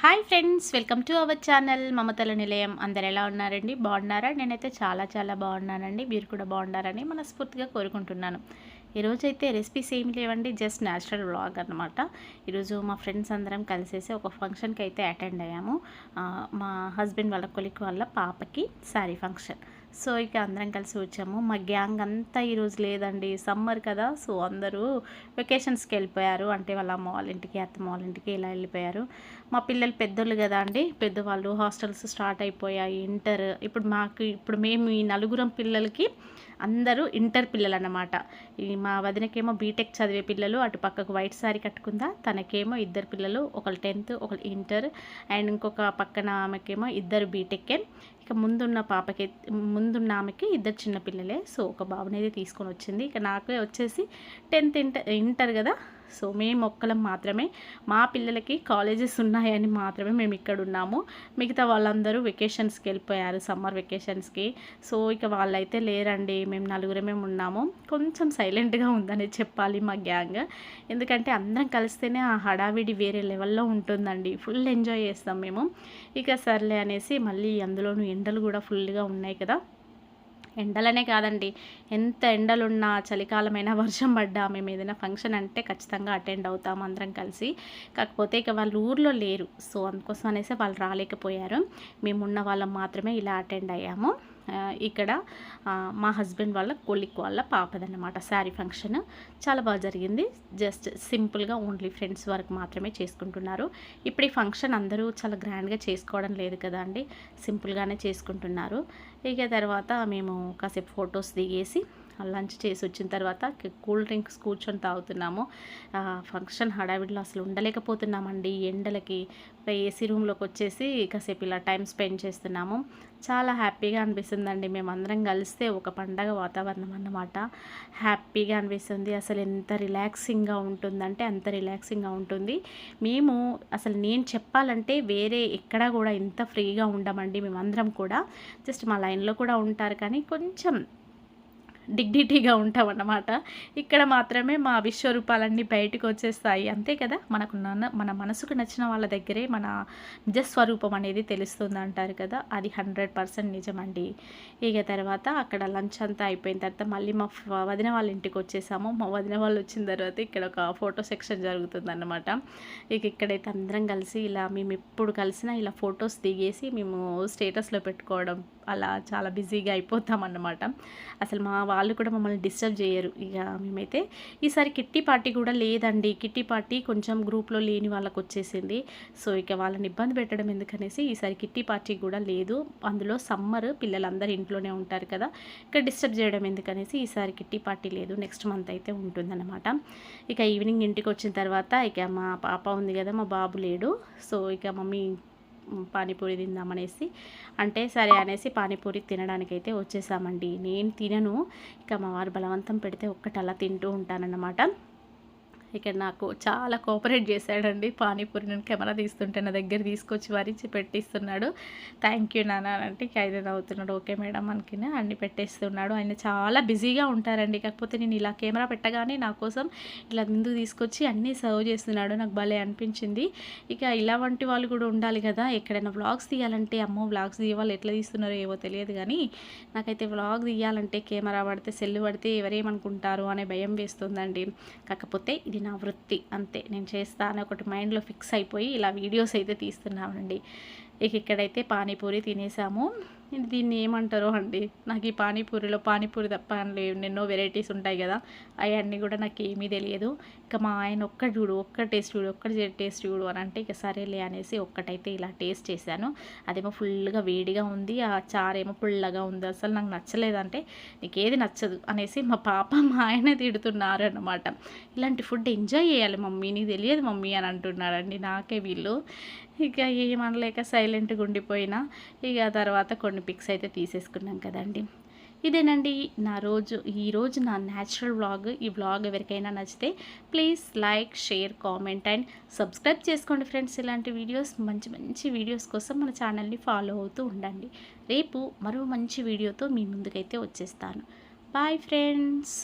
Hi friends welcome to our channel మమతల నిలయం. అందరు ఎలా ఉన్నారండి? బాగున్నారా? నేనైతే చాలా చాలా బాగున్నానండి. మీరు కూడా బాగున్నారని మనస్ఫూర్తిగా కోరుకుంటున్నాను. ఈరోజైతే రెసిపీస్ ఏమి లేవండి జస్ట్ న్యాచురల్ వ్లాగ్ అనమాట ఈరోజు మా ఫ్రెండ్స్ అందరం కలిసేసి ఒక ఫంక్షన్కి అయితే అటెండ్ అయ్యాము. మా హస్బెండ్ వాళ్ళ కొలిక్ వాళ్ళ పాపకి శారీ ఫంక్షన్. సో ఇక అందరం కలిసి వచ్చాము. మా గ్యాంగ్ అంతా ఈరోజు లేదండి. సమ్మర్ కదా సో అందరూ వెకేషన్స్కి వెళ్ళిపోయారు. అంటే వాళ్ళ అమ్మ వాళ్ళ ఇంటికి అత్తమ్మ వాళ్ళ ఇంటికి ఇలా వెళ్ళిపోయారు. మా పిల్లలు పెద్దోళ్ళు కదా అండి. పెద్దవాళ్ళు హాస్టల్స్ స్టార్ట్ అయిపోయాయి. ఇంటర్ ఇప్పుడు మాకు ఇప్పుడు మేము ఈ నలుగురం పిల్లలకి అందరూ ఇంటర్ పిల్లలు అన్నమాట ఈ మా వదినకేమో బీటెక్ చదివే పిల్లలు అటు పక్కకు వైట్ సారీ కట్టుకుందా తనకేమో ఇద్దరు పిల్లలు ఒకళ్ళు టెన్త్ ఒకళ్ళు ఇంటర్ అండ్ ఇంకొక పక్కన ఆమెకేమో ఇద్దరు బీటెక్కే ఇక ముందున్న పాపకి ముందున్న ఆమెకి ఇద్దరు చిన్న పిల్లలే. సో ఒక బాబునేది తీసుకొని వచ్చింది. ఇక నాకు వచ్చేసి టెన్త్ ఇంటర్ ఇంటర్ కదా. సో మేము ఒక్కలం మాత్రమే. మా పిల్లలకి కాలేజెస్ ఉన్నాయని మాత్రమే మేము ఇక్కడ ఉన్నాము. మిగతా వాళ్ళందరూ వెకేషన్స్కి వెళ్ళిపోయారు సమ్మర్ వెకేషన్స్కి సో ఇక వాళ్ళైతే లేరండి. మేము నలుగురమే ఉన్నాము. కొంచెం సైలెంట్గా ఉందని చెప్పాలి మా గ్యాంగ్ ఎందుకంటే అందరం కలిస్తేనే ఆ హడావిడి వేరే లెవెల్లో ఉంటుందండి. ఫుల్ ఎంజాయ్ చేస్తాం మేము. ఇక సర్లే అనేసి మళ్ళీ అందులోనూ ఎండలు కూడా ఫుల్గా ఉన్నాయి కదా. ఎండలనే కాదండి. ఎంత ఎండలున్నా చలికాలమైనా వర్షం పడ్డా మేము ఏదైనా ఫంక్షన్ అంటే ఖచ్చితంగా అటెండ్ అవుతాం అందరం కలిసి. కాకపోతే ఇక వాళ్ళు ఊర్లో లేరు. సో అందుకోసం అనేసి వాళ్ళు రాలేకపోయారు. మేమున్న వాళ్ళం మాత్రమే ఇలా అటెండ్ అయ్యాము. ఇక్కడ మా హస్బెండ్ వాళ్ళ కొలిక్ వాళ్ళ పాపదన్నమాట. శారీ ఫంక్షన్. చాలా బాగా జరిగింది. జస్ట్ సింపుల్గా ఓన్లీ ఫ్రెండ్స్ వరకు మాత్రమే చేసుకుంటున్నారు. ఇప్పుడు ఈ ఫంక్షన్ అందరూ చాలా గ్రాండ్గా చేసుకోవడం లేదు కదా అండి. సింపుల్గానే చేసుకుంటున్నారు. ఇక తర్వాత మేము కాసేపు ఫొటోస్ దిగేసి లంచ్ చేసి వచ్చిన తర్వాత కూల్ డ్రింక్స్ కూర్చొని తాగుతున్నాము. ఫంక్షన్ హడావిడిలో అసలు ఉండలేకపోతున్నామండి. ఎండలకి ఏసీ రూమ్లోకి వచ్చేసి కాసేపు ఇలా టైం స్పెండ్ చేస్తున్నాము. చాలా హ్యాపీగా అనిపిస్తుందండి. మేమందరం కలిస్తే ఒక పండగ వాతావరణం అన్నమాట. హ్యాపీగా అనిపిస్తుంది. అసలు ఎంత రిలాక్సింగ్గా ఉంటుందంటే అంత రిలాక్సింగ్గా ఉంటుంది. మేము అసలు నేను చెప్పాలంటే వేరే ఎక్కడా కూడా ఇంత ఫ్రీగా ఉండమండి. మేమందరం కూడా జస్ట్ మా లైన్లో కూడా ఉంటారు కానీ కొంచెం డిగ్నిటీగా ఉంటామన్నమాట. ఇక్కడ మాత్రమే మా విశ్వరూపాలన్నీ బయటకు వచ్చేస్తాయి. అంతే కదా? మనకు నన్న మన మనసుకు నచ్చిన వాళ్ళ దగ్గరే మన నిజస్వరూపం అనేది తెలుస్తుంది అంటారు కదా? అది హండ్రెడ్ పర్సెంట్ నిజమండి. ఇక తర్వాత అక్కడ లంచ్ అంతా అయిపోయిన తర్వాత మళ్ళీ మా వదిన వాళ్ళ ఇంటికి వచ్చేసాము. మా వదిన వాళ్ళు వచ్చిన తర్వాత ఇక్కడ ఒక ఫోటో సెక్షన్ జరుగుతుంది అన్నమాట ఇక ఇక్కడైతే అందరం కలిసి ఇలా మేము ఎప్పుడు కలిసినా ఇలా ఫొటోస్ దిగేసి మేము స్టేటస్లో పెట్టుకోవడం అలా చాలా బిజీగా అయిపోతాం అన్నమాట. అసలు మా వాళ్ళు కూడా మమ్మల్ని డిస్టర్బ్ చేయరు. ఇక మేమైతే ఈసారి కిట్టి పార్టీ కూడా లేదండి. కిట్టి పార్టీ కొంచెం గ్రూప్లో లేని వాళ్ళకు వచ్చేసింది. సో ఇక వాళ్ళని ఇబ్బంది పెట్టడం ఎందుకనేసి ఈసారి కిట్టి పార్టీ కూడా లేదు. అందులో సమ్మర్ పిల్లలందరూ ఇంట్లోనే ఉంటారు కదా ఇక డిస్టర్బ్ చేయడం ఎందుకనేసి ఈసారి కిట్టి పార్టీ లేదు. నెక్స్ట్ మంత్ అయితే ఉంటుందన్నమాట. ఇక ఈవినింగ్ ఇంటికి వచ్చిన తర్వాత ఇక మా పాప ఉంది కదా మా బాబు లేడు. సో ఇక మమ్మీ పానీపూరి తిందామనేసి. అంటే సరే అనేసి పానీపూరి తినడానికైతే వచ్చేసామండి. నేను తినను. ఇక మా వారు బలవంతం పెడితే ఒక్కటి అలా తింటూ ఉంటానన్నమాట. ఇక్కడ నాకు చాలా కోఆపరేట్ చేశాడండి. పానీపూరి నేను కెమెరా తీస్తుంటే నా దగ్గర తీసుకొచ్చి వరించి పెట్టిస్తున్నాడు. థ్యాంక్ యూ నాన్న అంటే ఇక అవుతున్నాడు ఓకే మేడం మనకి అన్ని పెట్టేస్తున్నాడు. ఆయన చాలా బిజీగా ఉంటారండి. కాకపోతే నేను ఇలా కెమెరా పెట్టగానే నా కోసం ఇలా ముందుకు తీసుకొచ్చి అన్నీ సర్వ్ చేస్తున్నాడు. నాకు భలే అనిపించింది. ఇక ఇలా వంటి వాళ్ళు కూడా ఉండాలి కదా. ఎక్కడైనా వ్లాగ్స్ తీయాలంటే అమ్మో వ్లాగ్స్ తీయాలి ఎట్లా తీస్తున్నారో ఏవో తెలియదు కానీ నాకైతే వ్లాగ్ తీయాలంటే కెమెరా పడితే సెల్ పడితే ఎవరేమనుకుంటారు? అనే భయం వేస్తుందండి. కాకపోతే ఇది నా వృత్తి అంతే. నేను చేస్తాను ఒకటి మైండ్లో ఫిక్స్ అయిపోయి ఇలా వీడియోస్ అయితే తీస్తున్నామండి. ఇక ఇక్కడైతే పానీపూరి తినేసాము. దీన్ని ఏమంటారో అండి? నాకు ఈ పానీపూరిలో పానీపూరి తప్ప ఎన్నో వెరైటీస్ ఉంటాయి కదా. అవన్నీ కూడా నాకు ఏమీ తెలియదు. ఇక మా ఆయన ఒక్క చూడు ఒక్క టేస్ట్ చూడు ఒక్క టేస్ట్ చూడు అని అంటే ఇక సరేలే అనేసి ఒక్కటైతే ఇలా టేస్ట్ చేశాను. అదేమో ఫుల్గా వేడిగా ఉంది. ఆ చారేమో పుల్లగా ఉంది. అసలు నాకు నచ్చలేదంటే నీకు ఏది నచ్చదు అనేసి మా పాప మా ఆయన తిడుతున్నారు అనమాట ఇలాంటి ఫుడ్ ఎంజాయ్ చేయాలి మమ్మీ. నీకు తెలియదు మమ్మీ అని అంటున్నారండి నాకే వీళ్ళు. ఇక ఏమనలేక సైలెంట్గా ఉండిపోయినా. ఇక తర్వాత కొన్ని కొన్ని పిక్స్ అయితే తీసేసుకున్నాం కదండి. ఇదేనండి నా రోజు ఈరోజు నా న్యాచురల్ వ్లాగ్ ఈ వ్లాగ్ ఎవరికైనా నచ్చితే please like share comment and subscribe చేసుకోండి ఫ్రెండ్స్ ఇలాంటి వీడియోస్ మంచి మంచి వీడియోస్ కోసం మన ఛానల్ని ఫాలో అవుతూ ఉండండి. రేపు మరో మంచి వీడియోతో మీ ముందుకైతే వచ్చేస్తాను. Bye friends